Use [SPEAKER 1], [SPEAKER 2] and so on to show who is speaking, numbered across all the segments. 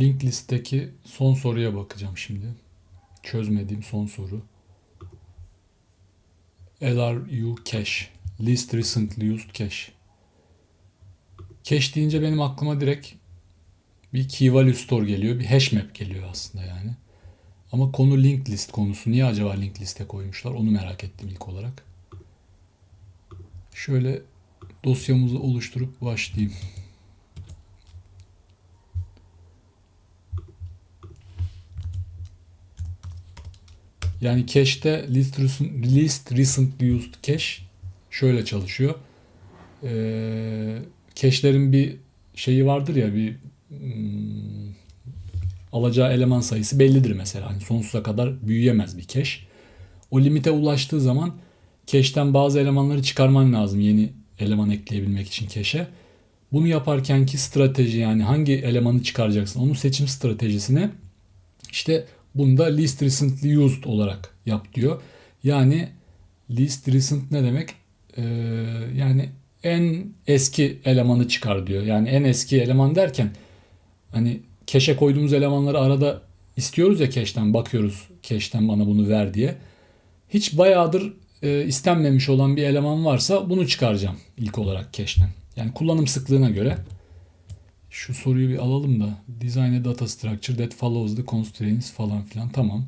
[SPEAKER 1] Link listteki son soruya bakacağım şimdi. Çözmediğim son soru. LRU cache. Least recently used cache. Cache deyince benim aklıma direkt bir key value store geliyor. Bir hash map geliyor aslında yani. Ama konu linked list konusu. Niye acaba linked liste koymuşlar? Onu merak ettim ilk olarak. Şöyle dosyamızı oluşturup başlayayım. Yani cache'te least, recent- least recently used cache şöyle çalışıyor. Ee, cache'lerin bir şeyi vardır ya bir hmm, alacağı eleman sayısı bellidir mesela. Hani sonsuza kadar büyüyemez bir cache. O limite ulaştığı zaman cache'ten bazı elemanları çıkarman lazım yeni eleman ekleyebilmek için cache'e. Bunu yaparkenki strateji yani hangi elemanı çıkaracaksın onun seçim stratejisini işte bunda least recently used olarak yap diyor. Yani least recent ne demek? Ee, yani en eski elemanı çıkar diyor. Yani en eski eleman derken hani keşe koyduğumuz elemanları arada istiyoruz ya keşten bakıyoruz keşten bana bunu ver diye. Hiç bayağıdır e, istenmemiş olan bir eleman varsa bunu çıkaracağım ilk olarak keşten. Yani kullanım sıklığına göre. Şu soruyu bir alalım da. Design a data structure that follows the constraints falan filan. Tamam.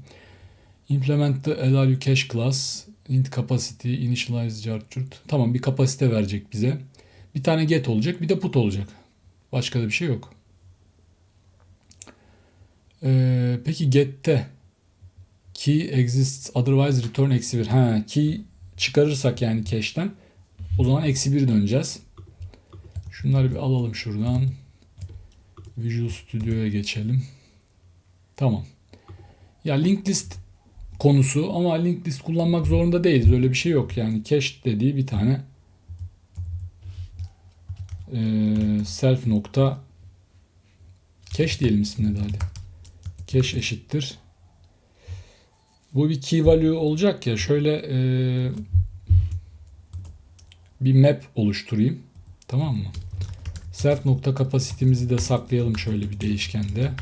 [SPEAKER 1] Implement the LRU cache class. int capacity, initialize chart. Tamam bir kapasite verecek bize. Bir tane get olacak bir de put olacak. Başka da bir şey yok. Ee, peki get'te key exists otherwise return eksi 1. Ha, key çıkarırsak yani cache'ten o zaman eksi 1 döneceğiz. Şunları bir alalım şuradan. Visual Studio'ya geçelim. Tamam. Ya linked list konusu ama linked list kullanmak zorunda değiliz. Öyle bir şey yok. Yani cache dediği bir tane eee, self nokta cache diyelim ismine de hadi. Cache eşittir. Bu bir key value olacak ya. Şöyle eee, bir map oluşturayım. Tamam mı? Self nokta kapasitemizi de saklayalım şöyle bir değişkende.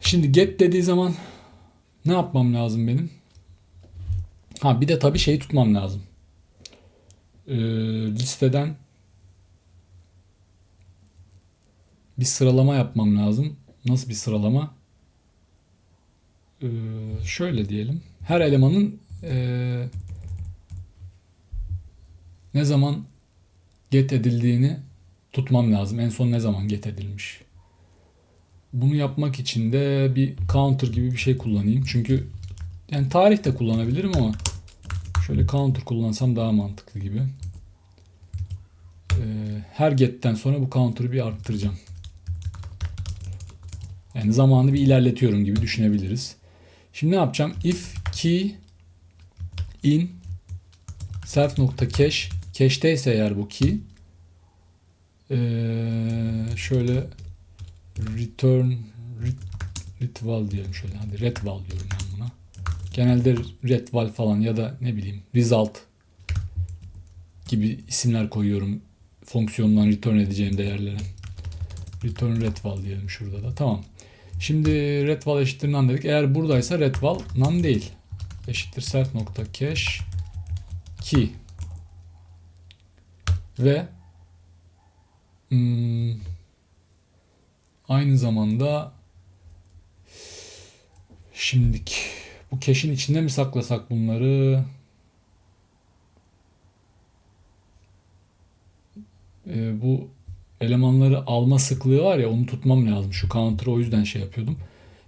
[SPEAKER 1] Şimdi get dediği zaman ne yapmam lazım benim? Ha bir de tabii şeyi tutmam lazım. Ee, listeden bir sıralama yapmam lazım. Nasıl bir sıralama? Ee, şöyle diyelim. Her elemanın ee, ne zaman get edildiğini tutmam lazım. En son ne zaman get edilmiş. Bunu yapmak için de bir counter gibi bir şey kullanayım. Çünkü yani tarih de kullanabilirim ama şöyle counter kullansam daha mantıklı gibi. Ee, her get'ten sonra bu counter'ı bir arttıracağım. Yani zamanı bir ilerletiyorum gibi düşünebiliriz. Şimdi ne yapacağım? If key in self nokta cache cache'teyse eğer bu key ee, şöyle return ret- retval diyelim şöyle hadi retval diyorum ben buna. Genelde retval falan ya da ne bileyim result gibi isimler koyuyorum fonksiyondan return edeceğim değerlere. Return retval diyelim şurada da. Tamam. Şimdi retval eşittir none dedik. Eğer buradaysa retval none değil. Eşittir self nokta cache key ve hmm, aynı zamanda şimdilik bu cache'in içinde mi saklasak bunları? Ee, bu elemanları alma sıklığı var ya onu tutmam lazım. Şu counter'ı o yüzden şey yapıyordum.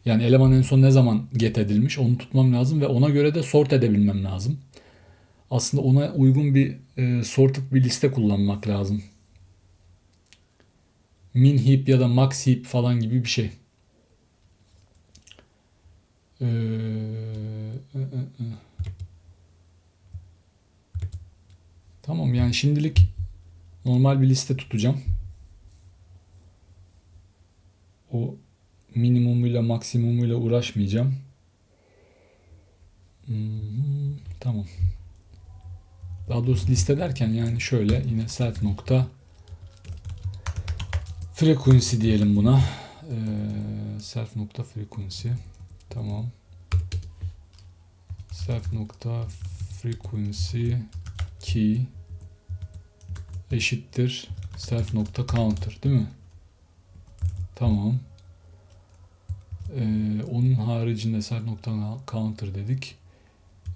[SPEAKER 1] Yani eleman en son ne zaman get edilmiş onu tutmam lazım ve ona göre de sort edebilmem lazım. Aslında ona uygun bir e, sorted bir liste kullanmak lazım. Min heap ya da max heap falan gibi bir şey. Ee. Tamam yani şimdilik normal bir liste tutacağım. O minimumuyla maksimumuyla uğraşmayacağım. Hmm, tamam. Daha doğrusu liste yani şöyle yine self nokta Frequency diyelim buna. Ee, self nokta frequency. Tamam. Self nokta frequency key eşittir self nokta counter değil mi? Tamam. Ee, onun haricinde self nokta counter dedik.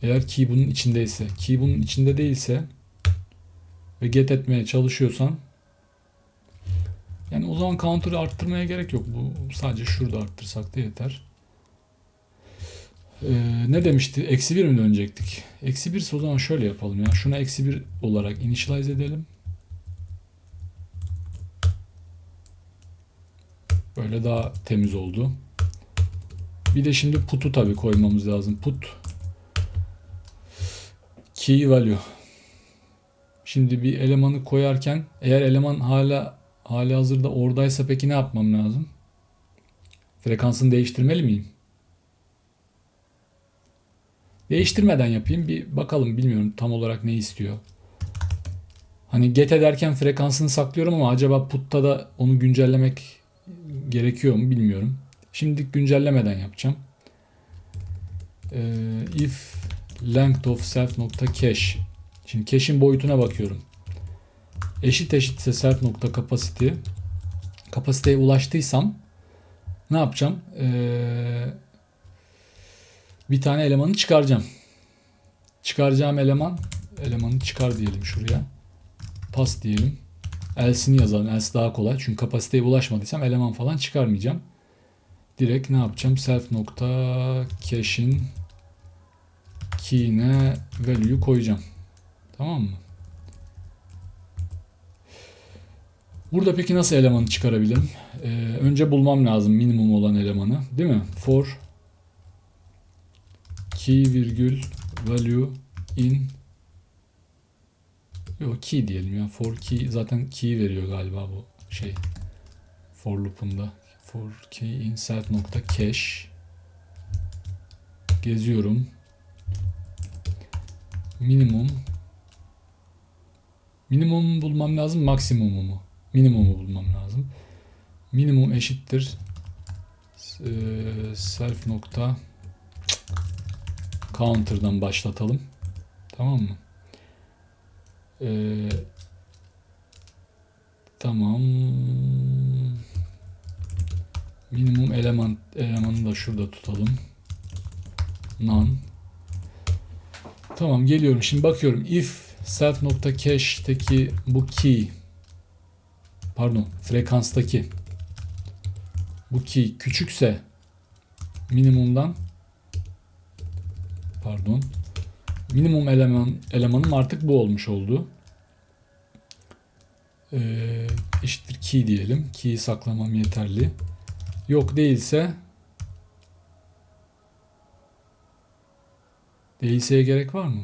[SPEAKER 1] Eğer key bunun içindeyse, key bunun içinde değilse ve get etmeye çalışıyorsan yani o zaman counter'ı arttırmaya gerek yok. Bu sadece şurada arttırsak da yeter. Ee, ne demişti? Eksi 1 mi dönecektik? Eksi 1 ise o zaman şöyle yapalım ya. Şuna eksi 1 olarak initialize edelim. Böyle daha temiz oldu. Bir de şimdi put'u tabi koymamız lazım. Put key value. Şimdi bir elemanı koyarken eğer eleman hala hali hazırda oradaysa peki ne yapmam lazım? Frekansını değiştirmeli miyim? Değiştirmeden yapayım bir bakalım bilmiyorum tam olarak ne istiyor. Hani get ederken frekansını saklıyorum ama acaba put'ta da onu güncellemek gerekiyor mu bilmiyorum. Şimdi güncellemeden yapacağım. Ee, if length of self nokta cache. Şimdi cache'in boyutuna bakıyorum. Eşit eşitse self nokta capacity. Kapasiteye ulaştıysam ne yapacağım? Ee, bir tane elemanı çıkaracağım. Çıkaracağım eleman elemanı çıkar diyelim şuraya. Pas diyelim. Else'ini yazalım. Else daha kolay. Çünkü kapasiteye ulaşmadıysam eleman falan çıkarmayacağım. Direkt ne yapacağım? Self nokta cache'in key'ine value koyacağım. Tamam mı? Burada peki nasıl elemanı çıkarabilirim? Ee, önce bulmam lazım minimum olan elemanı. Değil mi? For key virgül value in Yok key diyelim ya. For key zaten key veriyor galiba bu şey. For loop'unda. For key insert nokta cache. Geziyorum. Minimum. Minimum bulmam lazım. Maksimumu mu? Minimumu bulmam lazım. Minimum eşittir. Self nokta counter'dan başlatalım. Tamam mı? Ee, tamam. Minimum eleman elemanı da şurada tutalım. None. Tamam geliyorum. Şimdi bakıyorum. If self nokta cache'teki bu key pardon frekanstaki bu key küçükse minimumdan pardon minimum eleman elemanım artık bu olmuş oldu. Ee, eşittir key diyelim. Key'i saklamam yeterli. Yok değilse değilseye gerek var mı?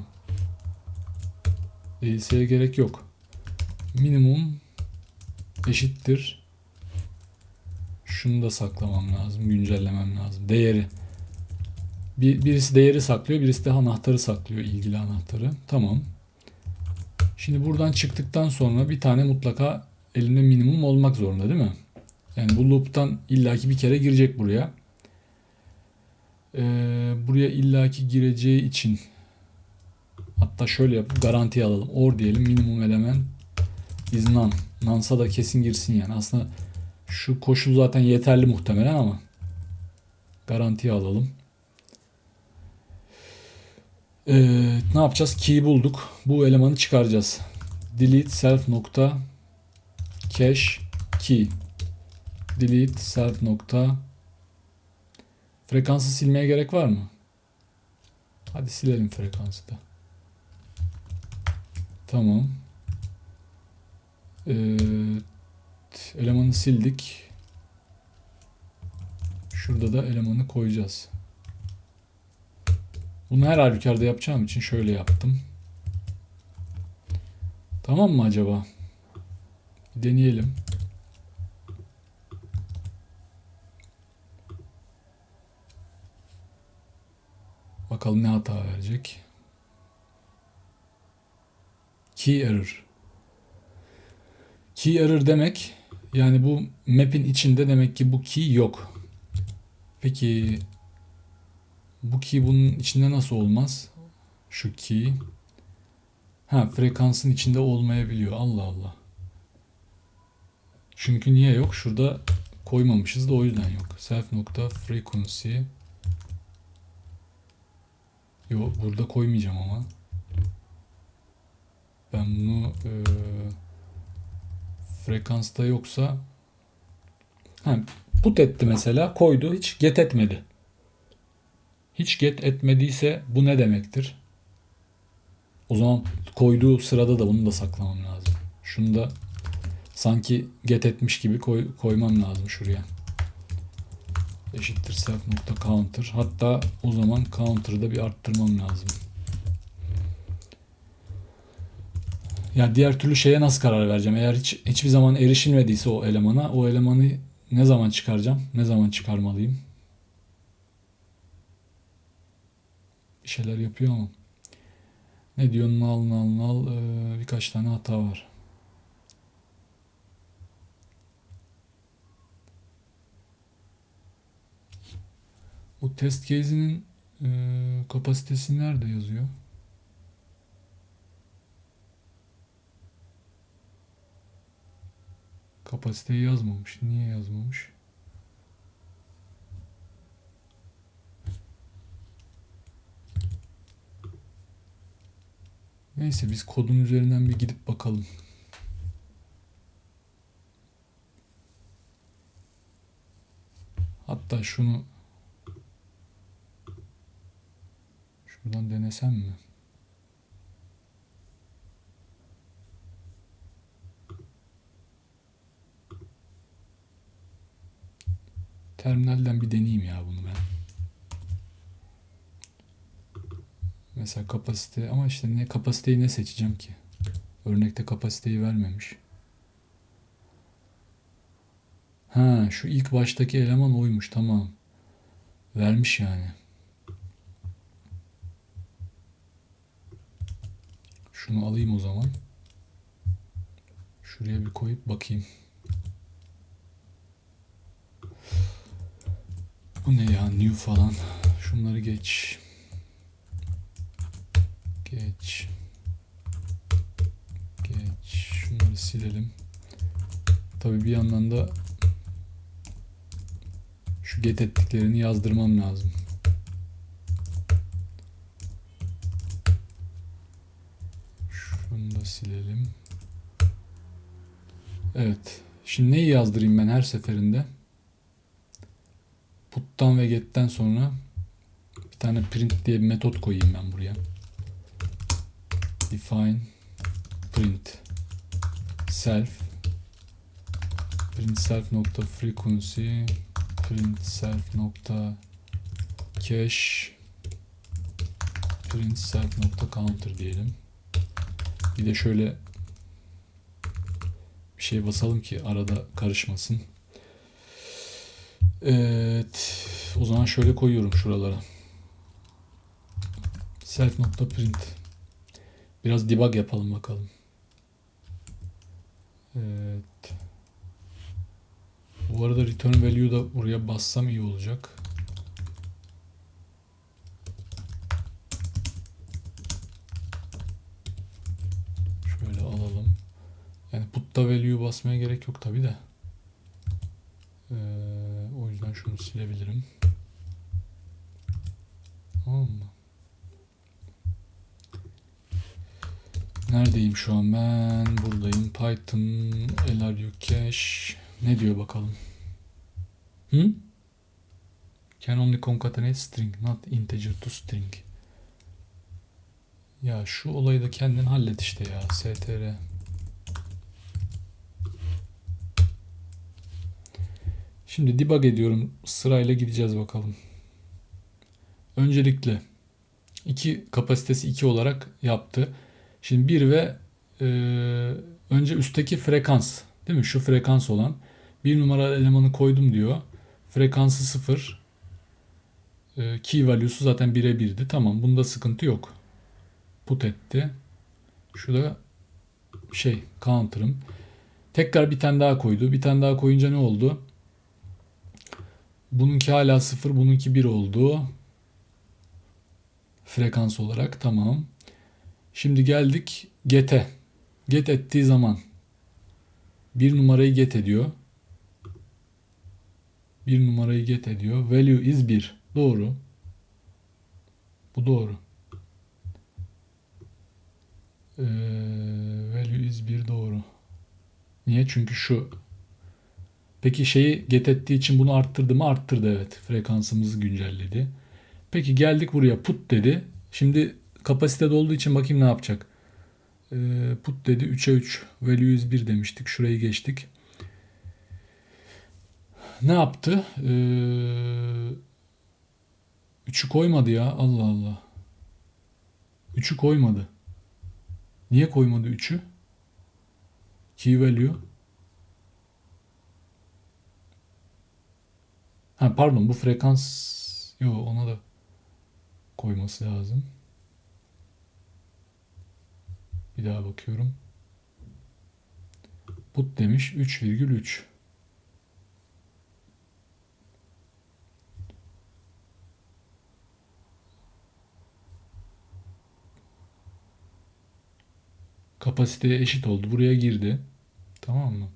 [SPEAKER 1] Değilseye gerek yok. Minimum eşittir. Şunu da saklamam lazım. Güncellemem lazım. Değeri. Bir, birisi değeri saklıyor. Birisi de anahtarı saklıyor. ilgili anahtarı. Tamam. Şimdi buradan çıktıktan sonra bir tane mutlaka elinde minimum olmak zorunda değil mi? Yani bu loop'tan illaki bir kere girecek buraya. Ee, buraya illaki gireceği için hatta şöyle yapıp garanti alalım. Or diyelim minimum element is none. None'sa da kesin girsin yani. Aslında şu koşul zaten yeterli muhtemelen ama garantiye alalım. Ee, ne yapacağız? Key bulduk. Bu elemanı çıkaracağız. Delete self nokta cache key. Delete self nokta frekansı silmeye gerek var mı? Hadi silelim frekansı da. Tamam. Ee, elemanı sildik. Şurada da elemanı koyacağız. Bunu her halükarda yapacağım için şöyle yaptım. Tamam mı acaba? Deneyelim. Bakalım ne hata verecek. Key error. Key error demek Yani bu map'in içinde demek ki bu key yok. Peki bu key bunun içinde nasıl olmaz? Şu key. Ha frekansın içinde olmayabiliyor. Allah Allah. Çünkü niye yok? Şurada koymamışız da o yüzden yok. Self nokta frequency. Yok burada koymayacağım ama. Ben bunu e, frekansta yoksa ha, put etti mesela koydu hiç get etmedi. Hiç get etmediyse bu ne demektir? O zaman koyduğu sırada da bunu da saklamam lazım. Şunu da sanki get etmiş gibi koy, koymam lazım şuraya. Eşittir self nokta counter. Hatta o zaman counter'ı da bir arttırmam lazım. Yani diğer türlü şeye nasıl karar vereceğim? Eğer hiç hiçbir zaman erişilmediyse o elemana, o elemanı ne zaman çıkaracağım? Ne zaman çıkarmalıyım? Bir şeyler yapıyor ama. Ne diyor? Nal nal nal birkaç tane hata var. Bu test case'inin ee, kapasitesi nerede yazıyor? Kapasiteyi yazmamış. Niye yazmamış? Neyse biz kodun üzerinden bir gidip bakalım. Hatta şunu şuradan denesem mi? Terminalden bir deneyeyim ya bunu ben. Mesela kapasite ama işte ne kapasiteyi ne seçeceğim ki? Örnekte kapasiteyi vermemiş. Ha şu ilk baştaki eleman oymuş tamam. Vermiş yani. Şunu alayım o zaman. Şuraya bir koyup bakayım. Bu ne ya new falan. Şunları geç. Geç. Geç. Şunları silelim. Tabi bir yandan da şu get ettiklerini yazdırmam lazım. Şunu da silelim. Evet. Şimdi neyi yazdırayım ben her seferinde? Put'tan ve get'ten sonra bir tane print diye bir metot koyayım ben buraya. Define print self print self nokta frequency print self nokta cache print self nokta counter diyelim. Bir de şöyle bir şey basalım ki arada karışmasın. Evet. O zaman şöyle koyuyorum şuralara. Self print. Biraz debug yapalım bakalım. Evet. Bu arada return value da buraya bassam iyi olacak. Şöyle alalım. Putta value basmaya gerek yok tabi de. Ee, o yüzden şunu silebilirim. Tamam mı? Neredeyim şu an ben? Buradayım. Python LRU cache. Ne diyor bakalım? Hı? Can only concatenate string, not integer to string. Ya şu olayı da kendin hallet işte ya. str. Şimdi debug ediyorum. Sırayla gideceğiz bakalım. Öncelikle 2 kapasitesi 2 olarak yaptı. Şimdi 1 ve e, önce üstteki frekans değil mi? Şu frekans olan bir numaralı elemanı koydum diyor. Frekansı 0. E, key value'su zaten 1'e 1'di. Tamam bunda sıkıntı yok. Put etti. Şu da şey counter'ım. Tekrar bir tane daha koydu. Bir tane daha koyunca ne oldu? Bununki hala 0, bununki 1 oldu. Frekans olarak tamam. Şimdi geldik get'e. Get ettiği zaman bir numarayı get ediyor. Bir numarayı get ediyor. Value is 1. Doğru. Bu doğru. Ee, value is 1 doğru. Niye? Çünkü şu. Peki şeyi get ettiği için bunu arttırdı mı? Arttırdı evet. Frekansımızı güncelledi. Peki geldik buraya put dedi. Şimdi kapasite olduğu için bakayım ne yapacak. Ee, put dedi 3'e 3. Value 101 demiştik. Şurayı geçtik. Ne yaptı? Ee, 3'ü koymadı ya. Allah Allah. 3'ü koymadı. Niye koymadı 3'ü? Key value. Ha pardon bu frekans yo ona da koyması lazım. Bir daha bakıyorum. Put demiş 3,3. Kapasiteye eşit oldu. Buraya girdi. Tamam mı?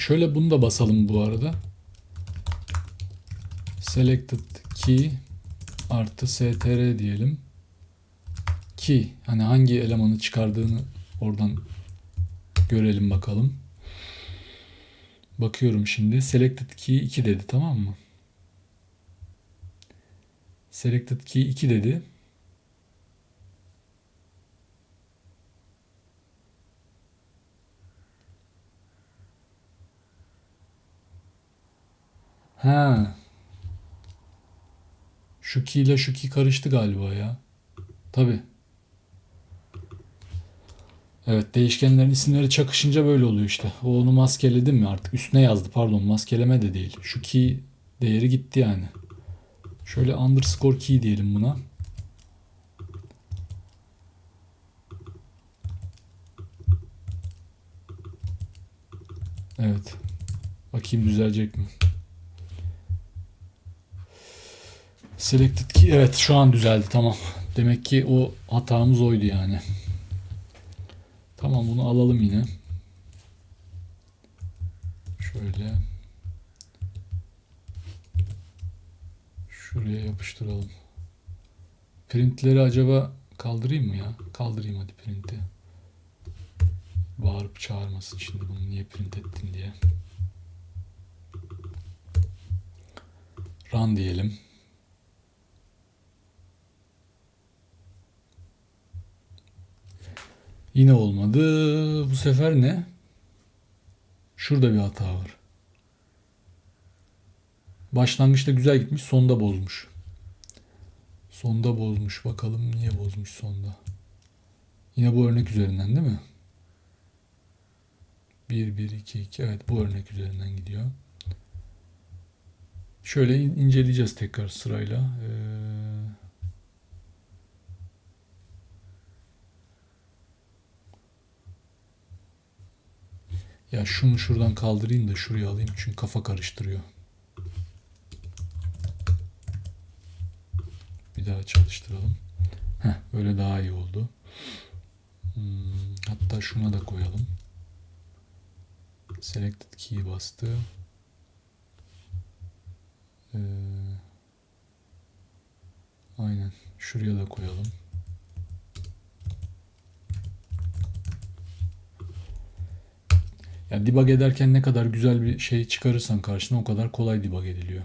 [SPEAKER 1] Şöyle bunu da basalım bu arada. Selected key artı str diyelim. Key hani hangi elemanı çıkardığını oradan görelim bakalım. Bakıyorum şimdi. Selected key 2 dedi tamam mı? Selected key 2 dedi. Ha. Şu key ile şu key karıştı galiba ya. Tabi. Evet değişkenlerin isimleri çakışınca böyle oluyor işte. O onu maskeledim mi artık? Üstüne yazdı pardon maskeleme de değil. Şu key değeri gitti yani. Şöyle underscore key diyelim buna. Evet. Bakayım düzelecek mi? Selected key. Evet şu an düzeldi tamam. Demek ki o hatamız oydu yani. Tamam bunu alalım yine. Şöyle. Şuraya yapıştıralım. Printleri acaba kaldırayım mı ya? Kaldırayım hadi printi. Bağırıp çağırmasın şimdi bunu niye print ettin diye. Run diyelim. Yine olmadı. Bu sefer ne? Şurada bir hata var. Başlangıçta güzel gitmiş, sonda bozmuş. Sonda bozmuş. Bakalım niye bozmuş sonda. Yine bu örnek üzerinden değil mi? 1 1 2 2 evet bu örnek üzerinden gidiyor. Şöyle inceleyeceğiz tekrar sırayla. Ee, Ya şunu şuradan kaldırayım da şuraya alayım çünkü kafa karıştırıyor. Bir daha çalıştıralım. Heh, böyle daha iyi oldu. Hmm, hatta şuna da koyalım. Selected key bastı. Ee, aynen. Şuraya da koyalım. Ya debug ederken ne kadar güzel bir şey çıkarırsan karşına o kadar kolay debug ediliyor.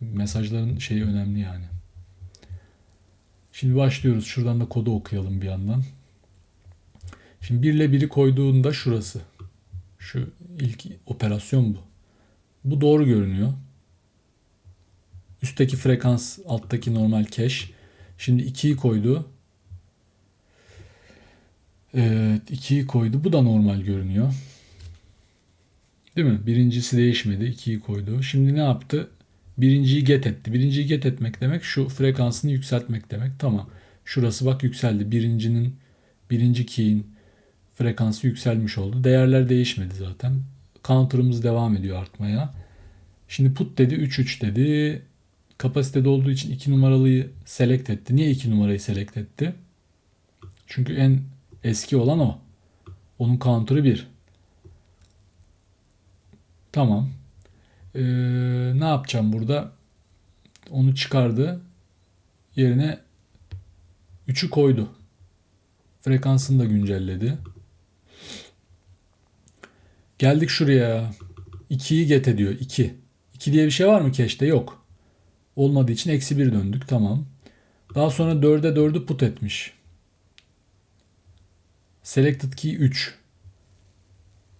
[SPEAKER 1] Mesajların şeyi önemli yani. Şimdi başlıyoruz. Şuradan da kodu okuyalım bir yandan. Şimdi 1 ile 1'i koyduğunda şurası. Şu ilk operasyon bu. Bu doğru görünüyor. Üstteki frekans, alttaki normal cache. Şimdi 2'yi koydu. Evet 2'yi koydu. Bu da normal görünüyor. Değil mi? Birincisi değişmedi. 2'yi koydu. Şimdi ne yaptı? Birinciyi get etti. Birinciyi get etmek demek şu frekansını yükseltmek demek. Tamam. Şurası bak yükseldi. Birincinin birinci key'in frekansı yükselmiş oldu. Değerler değişmedi zaten. Counter'ımız devam ediyor artmaya. Şimdi put dedi 3-3 dedi. Kapasitede olduğu için 2 numaralıyı select etti. Niye 2 numarayı select etti? Çünkü en eski olan o. Onun counter'ı 1. Tamam. Ee, ne yapacağım burada? Onu çıkardı. Yerine 3'ü koydu. Frekansını da güncelledi. Geldik şuraya. 2'yi get ediyor. 2. 2 diye bir şey var mı cache'te? Yok. Olmadığı için eksi 1 döndük. Tamam. Daha sonra 4'e 4'ü put etmiş. Selected key 3.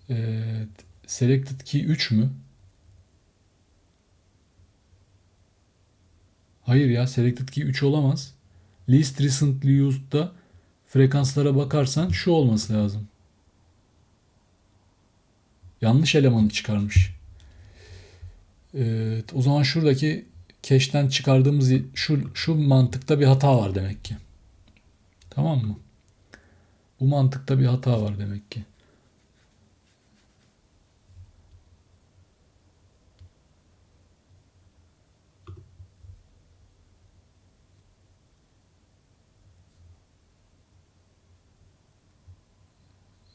[SPEAKER 1] Evet. Selected key 3 mü? Hayır ya selected key 3 olamaz. Least recently used'da frekanslara bakarsan şu olması lazım. Yanlış elemanı çıkarmış. Evet, o zaman şuradaki cache'ten çıkardığımız şu şu mantıkta bir hata var demek ki. Tamam mı? Bu mantıkta bir hata var demek ki.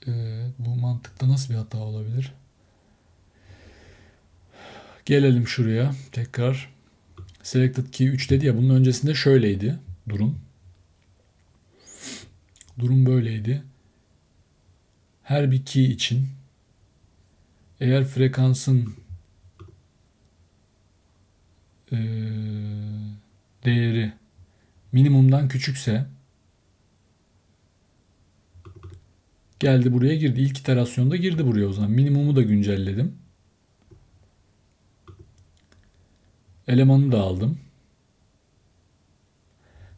[SPEAKER 1] Evet, bu mantıkta nasıl bir hata olabilir? Gelelim şuraya tekrar. Selected key 3 dedi ya bunun öncesinde şöyleydi durum. Durum böyleydi. Her bir key için eğer frekansın e, değeri minimumdan küçükse geldi buraya girdi. İlk iterasyonda girdi buraya o zaman. Minimumu da güncelledim. Elemanı da aldım.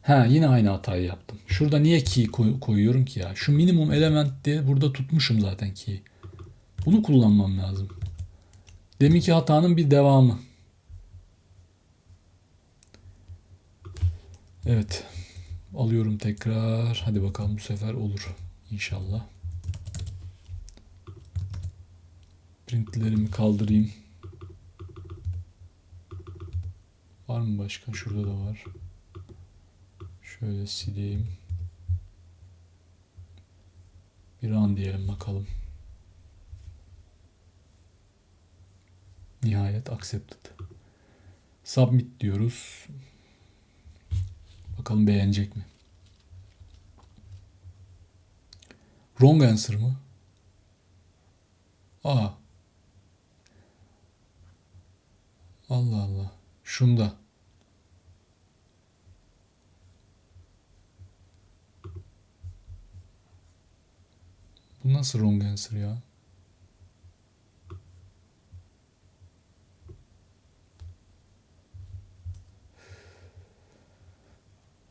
[SPEAKER 1] Ha yine aynı hatayı yaptım. Şurada niye key koy- koyuyorum ki ya? Şu minimum element diye burada tutmuşum zaten key. Bunu kullanmam lazım. Deminki hatanın bir devamı. Evet. Alıyorum tekrar. Hadi bakalım bu sefer olur. İnşallah. Printlerimi kaldırayım. Var mı başka? Şurada da var. Şöyle sileyim. Bir an diyelim bakalım. Nihayet accepted. Submit diyoruz. Bakalım beğenecek mi? Wrong answer mı? Aa. Allah Allah. Şunda. Bu nasıl wrong answer ya?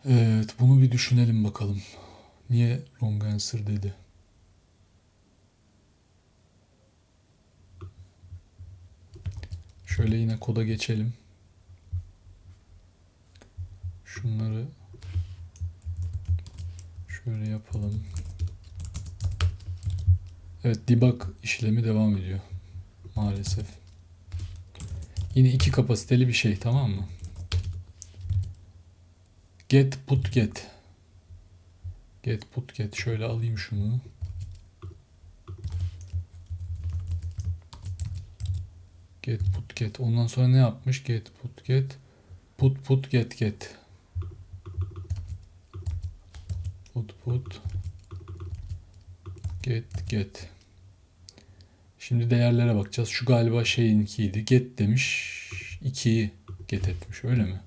[SPEAKER 1] Evet, bunu bir düşünelim bakalım. Niye wrong answer dedi? Şöyle yine koda geçelim. Şunları şöyle yapalım. Evet debug işlemi devam ediyor. Maalesef. Yine iki kapasiteli bir şey tamam mı? Get put get. Get put get. Şöyle alayım şunu. Get put get. Ondan sonra ne yapmış? Get put get. Put put get get. Put put get get. Şimdi değerlere bakacağız. Şu galiba şeyinkiydi. Get demiş. 2'yi get etmiş öyle mi?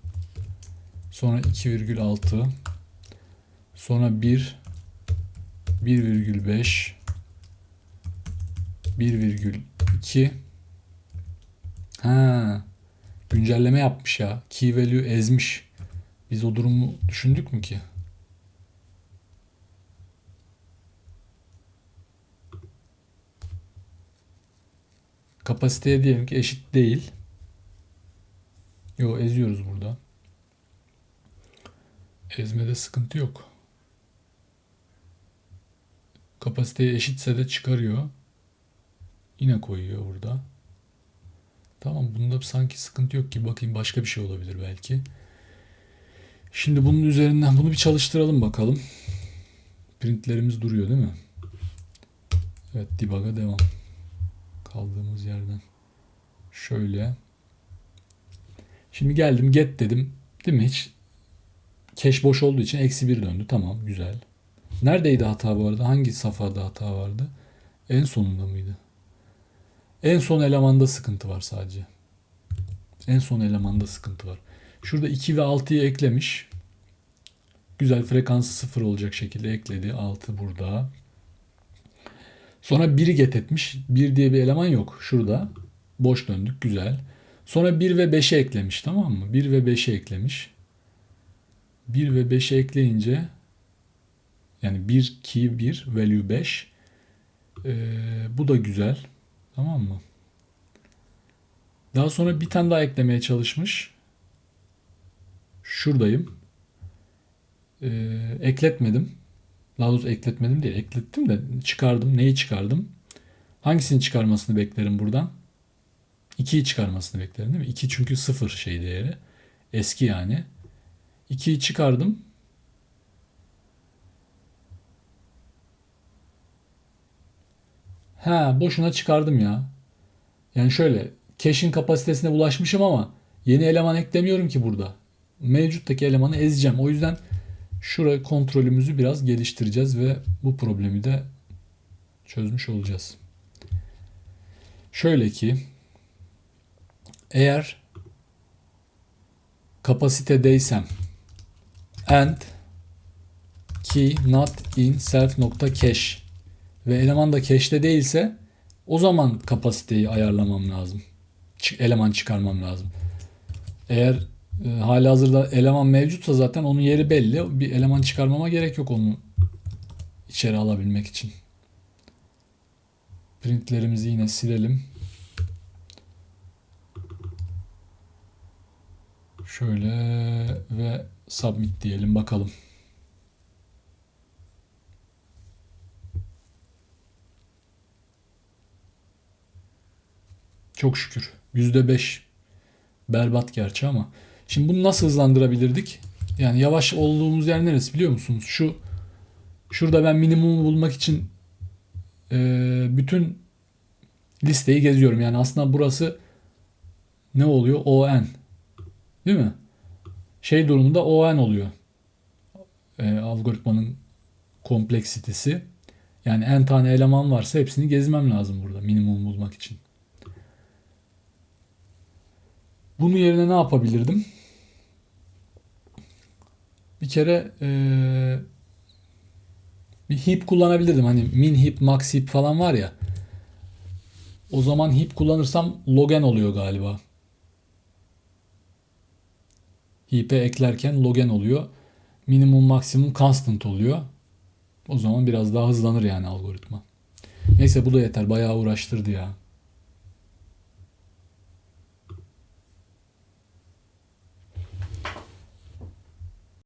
[SPEAKER 1] Sonra 2,6 sonra 1 1,5 1,2 Ha. Güncelleme yapmış ya. Key value ezmiş. Biz o durumu düşündük mü ki? Kapasiteye diyelim ki eşit değil. Yo eziyoruz burada. Ezmede sıkıntı yok. Kapasiteye eşitse de çıkarıyor. Yine koyuyor burada. Tamam bunda sanki sıkıntı yok ki. Bakayım başka bir şey olabilir belki. Şimdi bunun üzerinden bunu bir çalıştıralım bakalım. Printlerimiz duruyor değil mi? Evet debug'a devam. Kaldığımız yerden. Şöyle. Şimdi geldim get dedim. Değil mi? Hiç cache boş olduğu için eksi bir döndü. Tamam güzel. Neredeydi hata bu arada? Hangi safhada hata vardı? En sonunda mıydı? En son elemanda sıkıntı var sadece. En son elemanda sıkıntı var. Şurada 2 ve 6'yı eklemiş. Güzel frekansı 0 olacak şekilde ekledi. 6 burada. Sonra 1'i get etmiş. 1 diye bir eleman yok. Şurada. Boş döndük. Güzel. Sonra 1 ve 5'e eklemiş. Tamam mı? 1 ve 5'e eklemiş. 1 ve 5'e ekleyince yani 1 key 1 value 5 ee, bu da güzel. Tamam mı? Daha sonra bir tane daha eklemeye çalışmış. Şuradayım. Ee, ekletmedim. Daha doğrusu ekletmedim değil. Eklettim de çıkardım. Neyi çıkardım? Hangisini çıkarmasını beklerim buradan? 2'yi çıkarmasını beklerim değil mi? 2 çünkü 0 şey değeri. Eski yani. 2'yi çıkardım. Ha boşuna çıkardım ya. Yani şöyle cache'in kapasitesine ulaşmışım ama yeni eleman eklemiyorum ki burada. Mevcuttaki elemanı ezeceğim. O yüzden şuraya kontrolümüzü biraz geliştireceğiz ve bu problemi de çözmüş olacağız. Şöyle ki eğer kapasitedeysem and key not in self nokta cache ve eleman da cache'te değilse o zaman kapasiteyi ayarlamam lazım. Eleman çıkarmam lazım. Eğer e, hali hazırda eleman mevcutsa zaten onun yeri belli. Bir eleman çıkarmama gerek yok onu içeri alabilmek için. Printlerimizi yine silelim. Şöyle ve submit diyelim bakalım. Çok şükür. %5 berbat gerçi ama. Şimdi bunu nasıl hızlandırabilirdik? Yani yavaş olduğumuz yer neresi biliyor musunuz? Şu şurada ben minimumu bulmak için e, bütün listeyi geziyorum. Yani aslında burası ne oluyor? ON. Değil mi? Şey durumunda ON oluyor. E, algoritmanın kompleksitesi. Yani en tane eleman varsa hepsini gezmem lazım burada minimum bulmak için. Bunun yerine ne yapabilirdim? Bir kere ee, bir heap kullanabilirdim. Hani min heap, max heap falan var ya. O zaman heap kullanırsam logen oluyor galiba. Heap'e eklerken logen oluyor. Minimum maksimum constant oluyor. O zaman biraz daha hızlanır yani algoritma. Neyse bu da yeter. Bayağı uğraştırdı ya.